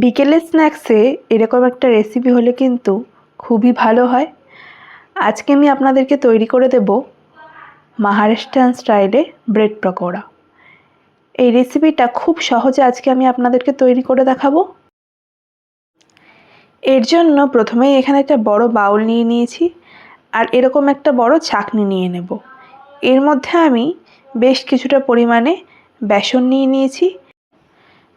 বিকেলের স্ন্যাক্সে এরকম একটা রেসিপি হলে কিন্তু খুবই ভালো হয়। আজকে আমি আপনাদেরকে তৈরি করে দেব মহারাষ্ট্রান স্টাইলে ব্রেড পকোড়া। এই রেসিপিটা খুব সহজে আজকে আমি আপনাদেরকে তৈরি করে দেখাবো। এর জন্য প্রথমেই এখানে একটা বড় বাউল নিয়ে নিয়েছি আর এরকম একটা বড় ছাকনি নিয়ে নেব। এর মধ্যে আমি বেশ কিছুটা পরিমাণে বেসন নিয়ে নিয়েছি।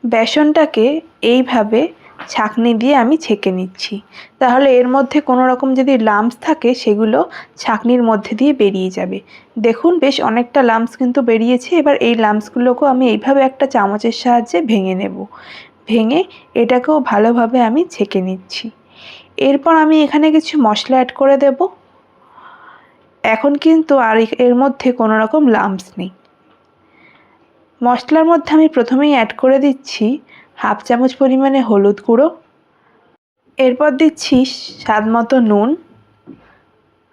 বেসনটাকে এইভাবে ছাঁকনি দিয়ে আমি ছেঁকে নিচ্ছি। তাহলে এর মধ্যে কোনো রকম যদি লাম্পস থাকে, সেগুলো ছাঁকনির মধ্যে দিয়ে বেরিয়ে যাবে। দেখুন, বেশ অনেকটা লাম্পস কিন্তু বেরিয়েছে। এবার এই লাম্পসগুলোকেও আমি এইভাবে একটা চামচের সাহায্যে ভেঙে নেব। ভেঙে এটাকেও ভালোভাবে আমি ছেঁকে নিচ্ছি। এরপর আমি এখানে কিছু মশলা অ্যাড করে দেব। এখন কিন্তু আর এর মধ্যে কোনো রকম লাম্পস নেই। মশলার মধ্যে আমি প্রথমেই অ্যাড করে দিচ্ছি হাফ চামচ পরিমাণে হলুদ গুঁড়ো। এরপর দিচ্ছি স্বাদ মতো নুন।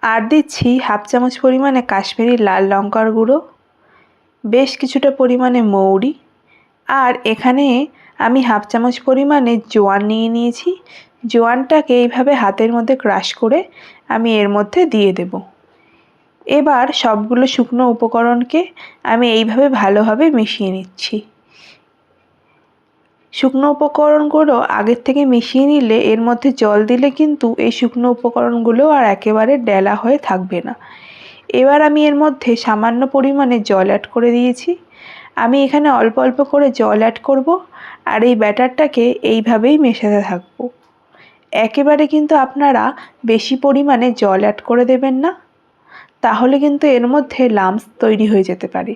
আর দিচ্ছি হাফ চামচ পরিমাণে কাশ্মীরি লাল লঙ্কার গুঁড়ো। বেশ কিছুটা পরিমাণে মৌরি। আর এখানে আমি হাফ চামচ পরিমাণে জোয়ান নিয়ে নিয়েছি। জোয়ানটাকে এইভাবে হাতের মধ্যে ক্রাশ করে আমি এর মধ্যে দিয়ে দেবো। এবার সবগুলো শুকনো উপকরণকে আমি এইভাবে ভালোভাবে মিশিয়ে নিচ্ছি। শুকনো উপকরণগুলো আগের থেকে মিশিয়ে নিলে এর মধ্যে জল দিলে কিন্তু এই শুকনো উপকরণগুলো আর একেবারে ডেলা হয়ে থাকবে না। এবার আমি এর মধ্যে সামান্য পরিমাণে জল অ্যাড করে দিয়েছি। আমি এখানে অল্প অল্প করে জল অ্যাড করব আর এই ব্যাটারটাকে এইভাবেই মেশাতে থাকব। একেবারে কিন্তু আপনারা বেশি পরিমাণে জল অ্যাড করে দেবেন না। তাহলে কিন্তু এর মধ্যে লাম্পস তৈরি হয়ে যেতে পারে।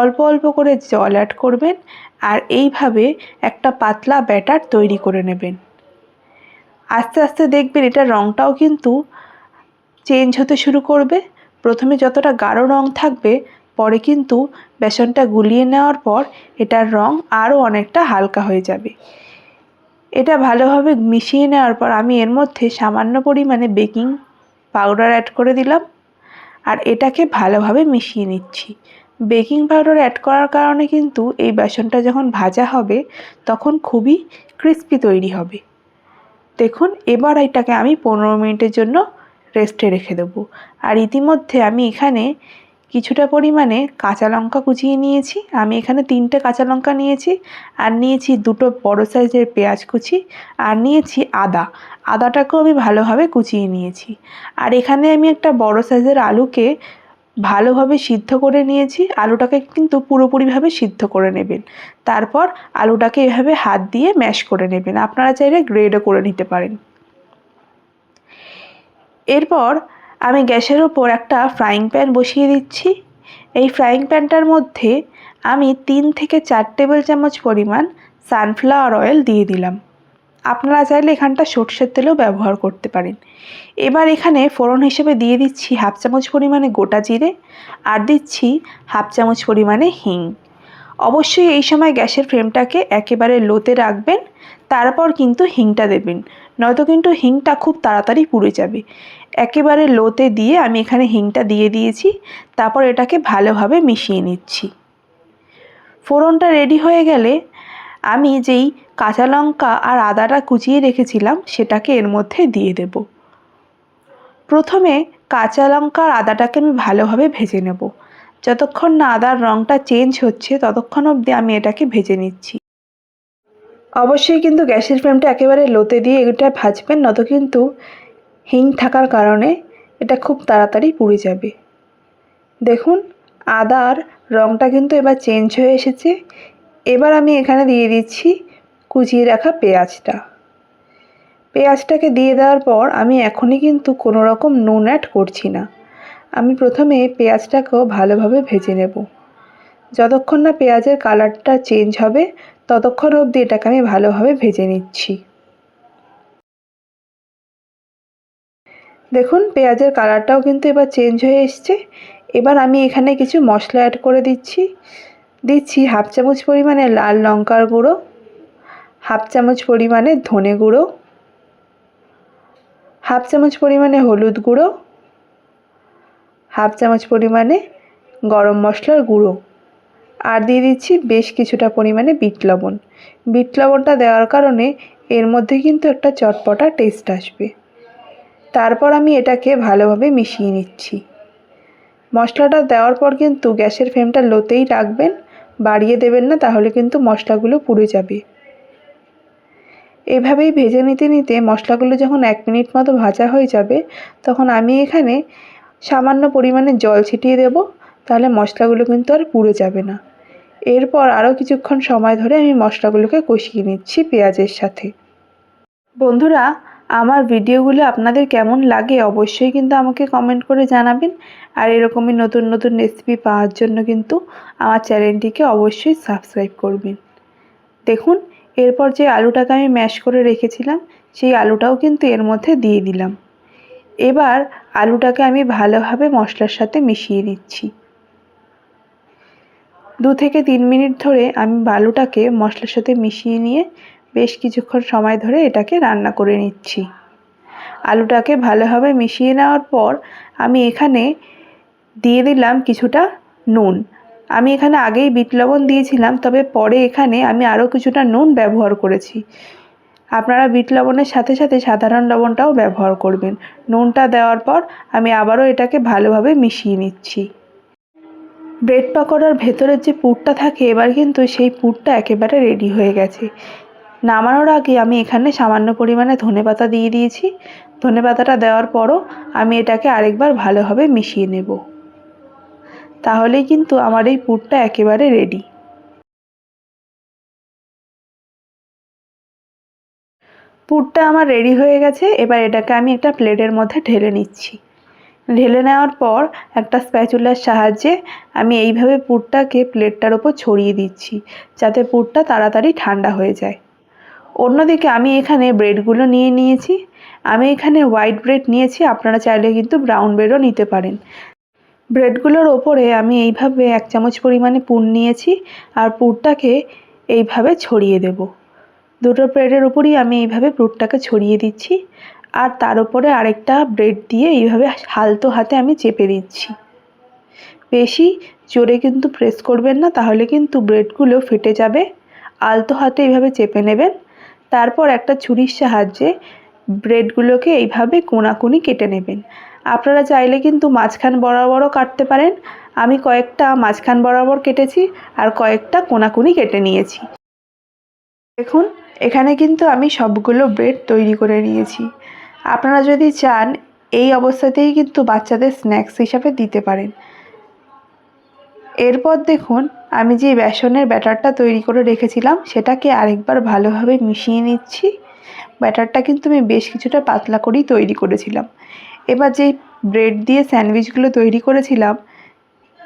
অল্প অল্প করে জল অ্যাড করবেন আর এইভাবে একটা পাতলা ব্যাটার তৈরি করে নেবেন। আস্তে আস্তে দেখবেন এটার রঙটাও কিন্তু চেঞ্জ হতে শুরু করবে। প্রথমে যতটা গাঢ় রং থাকবে, পরে কিন্তু বেসনটা গুলিয়ে নেওয়ার পর এটার রং আরও অনেকটা হালকা হয়ে যাবে। এটা ভালোভাবে মিশিয়ে নেওয়ার পর আমি এর মধ্যে সামান্য পরিমাণে বেকিং পাউডার অ্যাড করে দিলাম। আর এটাকে ভালোভাবে মিশিয়ে নিচ্ছি। বেকিং পাউডার অ্যাড করার কারণে কিন্তু এই বেসনটা যখন ভাজা হবে, তখন খুবই ক্রিস্পি তৈরি হবে। দেখুন, এবার এটাকে আমি পনেরো মিনিটের জন্য রেস্টে রেখে দেবো। আর ইতিমধ্যে আমি এখানে কিছুটা পরিমাণে কাঁচা লঙ্কা কুচিয়ে নিয়েছি। আমি এখানে তিনটে কাঁচা লঙ্কা নিয়েছি আর নিয়েছি দুটো বড় সাইজের পেঁয়াজ কুচি আর নিয়েছি আদা। আদাটাকেও আমি ভালোভাবে কুচিয়ে নিয়েছি। আর এখানে আমি একটা বড় সাইজের আলুকে ভালোভাবে সিদ্ধ করে নিয়েছি। আলুটাকে কিন্তু পুরোপুরিভাবে সিদ্ধ করে নেবেন। তারপর আলুটাকে এভাবে হাত দিয়ে ম্যাশ করে নেবেন। আপনারা চাইলে গ্রেডও করে নিতে পারেন। এরপর আমি গ্যাসের ওপর একটা ফ্রাইং প্যান বসিয়ে দিচ্ছি। এই ফ্রাইং প্যানটার মধ্যে আমি তিন থেকে চার টেবিল চামচ পরিমাণ সানফ্লাওয়ার অয়েল দিয়ে দিলাম। আপনারা চাইলে এখানটা সর্ষের তেলও ব্যবহার করতে পারেন। এবার এখানে ফোড়ন হিসেবে দিয়ে দিচ্ছি হাফ চামচ পরিমাণে গোটা জিরে আর দিচ্ছি হাফ চামচ পরিমাণে হিং। অবশ্যই এই সময় গ্যাসের ফ্লেমটাকে একেবারে লোতে রাখবেন তারপর কিন্তু হিংটা দেবেন। নয়তো কিন্তু হিংটা খুব তাড়াতাড়ি পুড়ে যাবে। একেবারে লোতে দিয়ে আমি এখানে হিংটা দিয়ে দিয়েছি, তারপর এটাকে ভালোভাবে মিশিয়ে নিচ্ছি। ফোড়নটা রেডি হয়ে গেলে আমি যেই কাঁচা লঙ্কা আর আদাটা কুচিয়ে রেখেছিলাম, সেটাকে এর মধ্যে দিয়ে দেব। প্রথমে কাঁচা লঙ্কা আর আদাটাকে আমি ভালোভাবে ভেজে নেব। যতক্ষণ না আদার রঙটা চেঞ্জ হচ্ছে, ততক্ষণ অবধি আমি এটাকে ভেজে নিচ্ছি। অবশ্যই কিন্তু গ্যাসের ফ্লেমটা একেবারে লোতে দিয়ে এটা ভাজবেন নত কিন্তু হিং থাকার কারণে এটা খুব তাড়াতাড়ি পুড়ে যাবে। দেখুন, আদার রঙটা কিন্তু এবার চেঞ্জ হয়ে এসেছে। এবার আমি এখানে দিয়ে দিচ্ছি কুচিয়ে রাখা পেঁয়াজটা। পেঁয়াজটাকে দিয়ে দেওয়ার পর আমি এখনই কিন্তু কোনো রকম নুন অ্যাড করছি না। আমি প্রথমে পেঁয়াজটাকেও ভালোভাবে ভেজে নেব। যতক্ষণ না পেঁয়াজের কালারটা চেঞ্জ হবে ততক্ষণ অবধি এটাকে আমি ভালোভাবে ভেজে নিচ্ছি। দেখুন, পেঁয়াজের কালারটাও কিন্তু এবার চেঞ্জ হয়ে এসছে। এবার আমি এখানে কিছু মশলা অ্যাড করে দিচ্ছি। দিচ্ছি হাফ চামচ পরিমাণে লাল লঙ্কার গুঁড়ো, হাফ চামচ পরিমাণে ধনে গুঁড়ো, হাফ চামচ পরিমাণে হলুদ গুঁড়ো, হাফ চামচ পরিমাণে গরম মশলার গুঁড়ো। আর দিয়ে দিচ্ছি বেশ কিছুটা পরিমাণে বিট লবণ। বিট লবণটা দেওয়ার কারণে এর মধ্যে কিন্তু একটা চটপটা টেস্ট আসবে। তারপর আমি এটাকে ভালোভাবে মিশিয়ে নিচ্ছি। মশলাটা দেওয়ার পর কিন্তু গ্যাসের ফ্লেমটা লোতেই রাখবেন, বাড়িয়ে দেবেন না, তাহলে কিন্তু মশলাগুলো পুড়ে যাবে। এভাবেই ভেজে নিতে নিতে মশলাগুলো যখন এক মিনিট মতো ভাজা হয়ে যাবে, তখন আমি এখানে সামান্য পরিমাণে জল ছিটিয়ে দেব, তাহলে মশলাগুলো কিন্তু আর পুড়ে যাবে না। এরপর আরও কিছুক্ষণ সময় ধরে আমি মশলাগুলোকে কষিয়ে নিচ্ছি পেঁয়াজের সাথে। বন্ধুরা, আমার ভিডিওগুলো আপনাদের কেমন লাগে অবশ্যই কিন্তু আমাকে কমেন্ট করে জানাবেন। আর এরকমই নতুন নতুন রেসিপি পাওয়ার জন্য কিন্তু আমার চ্যানেলটিকে অবশ্যই সাবস্ক্রাইব করবেন। দেখুন, এরপর যে আলুটাকে আমি ম্যাশ করে রেখেছিলাম, সেই আলুটাও কিন্তু এর মধ্যে দিয়ে দিলাম। এবার আলুটাকে আমি ভালোভাবে মশলার সাথে মিশিয়ে নিচ্ছি। দু থেকে তিন মিনিট ধরে আমি আলুটাকে মশলার সাথে মিশিয়ে নিয়ে বেশ কিছুক্ষণ সময় ধরে এটাকে রান্না করে নিচ্ছি। আলুটাকে ভালোভাবে মিশিয়ে নেওয়ার পর আমি এখানে দিয়ে দিলাম কিছুটা নুন। আমি এখানে আগেই বিট লবণ দিয়েছিলাম, তবে পরে এখানে আমি আরও কিছুটা নুন ব্যবহার করেছি। আপনারা বিট লবণের সাথে সাথে সাধারণ লবণটাও ব্যবহার করবেন। নুনটা দেওয়ার পর আমি আবারও এটাকে ভালোভাবে মিশিয়ে নিচ্ছি। ব্রেড পকোড়ার ভেতরের যে পুরটা থাকে, এবার কিন্তু সেই পুরটা একেবারে রেডি হয়ে গেছে। নামানোর আগে আমি এখানে সামান্য পরিমাণে ধনেপাতা দিয়ে দিয়েছি। ধনেপাতাটা দেওয়ার পরও আমি এটাকে আরেকবার ভালোভাবে মিশিয়ে নেব। তাহলেই কিন্তু আমার এই পুরটা একেবারে রেডি পুরটা আমার রেডি হয়ে গেছে। এবার এটাকে আমি একটা প্লেটের মধ্যে ঢেলে নিচ্ছি। ঢেলে নেওয়ার পর একটা স্প্যাচুলার সাহায্যে আমি এইভাবে পুরটাকে প্লেটটার ওপর ছড়িয়ে দিচ্ছি, যাতে পুরটা তাড়াতাড়ি ঠান্ডা হয়ে যায়। অন্যদিকে আমি এখানে ব্রেডগুলো নিয়ে নিয়েছি। আমি এখানে হোয়াইট ব্রেড নিয়েছি, আপনারা চাইলে কিন্তু ব্রাউন ব্রেডও নিতে পারেন। ব্রেডগুলোর ওপরে আমি এইভাবে এক চামচ পরিমাণে পুর নিয়েছি আর পুরটাকে এইভাবে ছড়িয়ে দেব। দুটো ব্রেডের উপরই আমি এইভাবে পুরটাকে ছড়িয়ে দিচ্ছি। আর তার উপরে আরেকটা ব্রেড দিয়ে এইভাবে হালতো হাতে আমি চেপে দিচ্ছি। বেশি জোরে কিন্তু প্রেস করবেন না, তাহলে কিন্তু ব্রেডগুলো ফেটে যাবে। আলতো হাতে এইভাবে চেপে নেবেন। তারপর একটা ছুরির সাহায্যে ব্রেডগুলোকে এইভাবে কোনাকুনি কেটে নেবেন। আপনারা চাইলে কিন্তু মাঝখান বরাবরও কাটতে পারেন। আমি কয়েকটা মাঝখান বরাবর কেটেছি আর কয়েকটা কোনাকুনি কেটে নিয়েছি। দেখুন, এখানে কিন্তু আমি সবগুলো ব্রেড তৈরি করে নিয়েছি। আপনারা যদি চান, এই অবস্থাতেই কিন্তু বাচ্চাদের স্ন্যাক্স হিসাবে দিতে পারেন। এরপর দেখুন, আমি যে বেসনের ব্যাটারটা তৈরি করে রেখেছিলাম, সেটাকে আরেকবার ভালোভাবে মিশিয়ে নিচ্ছি। ব্যাটারটা কিন্তু আমি বেশ কিছুটা পাতলা করেই তৈরি করেছিলাম। এবার যেই ব্রেড দিয়ে স্যান্ডউইচগুলো তৈরি করেছিলাম,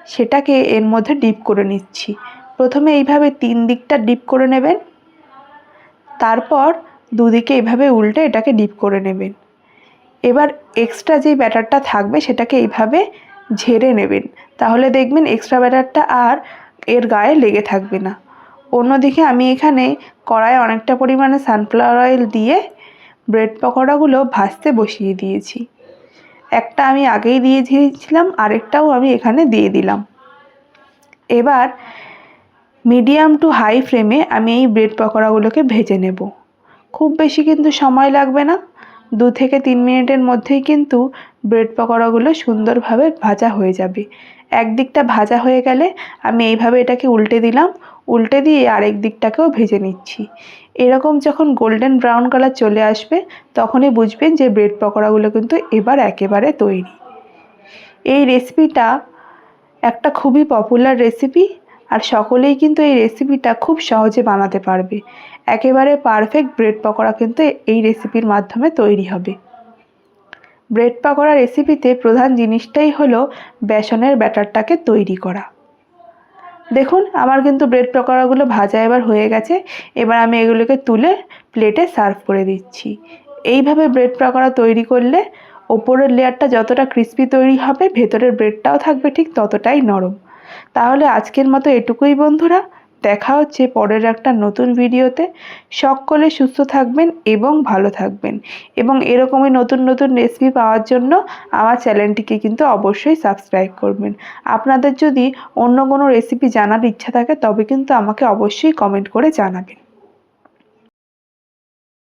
সেটাকে এর মধ্যে ডিপ করে নিচ্ছি। প্রথমে এইভাবে তিন দিকটা ডিপ করে নেবেন। তারপর দুদিকে এইভাবে উল্টে এটাকে ডিপ করে নেবেন। এবার এক্সট্রা যেই ব্যাটারটা থাকবে সেটাকে এইভাবে ঝেড়ে নেবেন। তাহলে দেখবেন এক্সট্রা ব্যাটারটা আর এর গায়ে লেগে থাকবে না। অন্যদিকে আমি এখানে কড়ায় অনেকটা পরিমাণে সানফ্লাওয়ার অয়েল দিয়ে ব্রেড পকোড়াগুলো ভাজতে বসিয়ে দিয়েছি। একটা আমি আগেই দিয়ে দিয়েছিলাম, আরেকটাও আমি এখানে দিয়ে দিলাম। এবার মিডিয়াম টু হাই ফ্লেমে আমি এই ব্রেড পকোড়াগুলোকে ভেজে নেব। খুব বেশি কিন্তু সময় লাগবে না। দু থেকে তিন মিনিটের মধ্যেই কিন্তু ব্রেড পকোড়াগুলো সুন্দরভাবে ভাজা হয়ে যাবে। একদিকটা ভাজা হয়ে গেলে আমি এইভাবে এটাকে উল্টে দিলাম, উল্টে দিয়ে আরেক দিকটাকেও ভেজে নিচ্ছি। এরকম যখন গোল্ডেন ব্রাউন কালার চলে আসবে, তখনই বুঝবেন যে ব্রেড পকোড়াগুলো কিন্তু এবার একেবারে তৈরি। এই রেসিপিটা একটা খুবই পপুলার রেসিপি। আর সকলেই কিন্তু এই রেসিপিটা খুব সহজে বানাতে পারবে। একেবারে পারফেক্ট ব্রেড পকোড়া কিন্তু এই রেসিপির মাধ্যমে তৈরি হবে। ব্রেড পকোড়া রেসিপিতে প্রধান জিনিসটাই হলো বেসনের ব্যাটারটাকে তৈরি করা। দেখুন, আমার কিন্তু ব্রেড পকোড়াগুলো ভাজা এবার হয়ে গেছে। এবার আমি এগুলোকে তুলে প্লেটে সার্ভ করে দিচ্ছি। এইভাবে ব্রেড পকোড়া তৈরি করলে ওপরের লেয়ারটা যতটা ক্রিস্পি তৈরি হবে, ভেতরের ব্রেডটাও থাকবে ঠিক ততটাই নরম। তাহলে আজকের মতো এটুকুই বন্ধুরা। দেখা হচ্ছে পরের একটা নতুন ভিডিওতে। সকলে সুস্থ থাকবেন এবং ভালো থাকবেন। এবং এরকমই নতুন নতুন রেসিপি পাওয়ার জন্য আমার চ্যানেলটিকে কিন্তু অবশ্যই সাবস্ক্রাইব করবেন। আপনাদের যদি অন্য কোনো রেসিপি জানার ইচ্ছা থাকে, তবে কিন্তু আমাকে অবশ্যই কমেন্ট করে জানাবেন।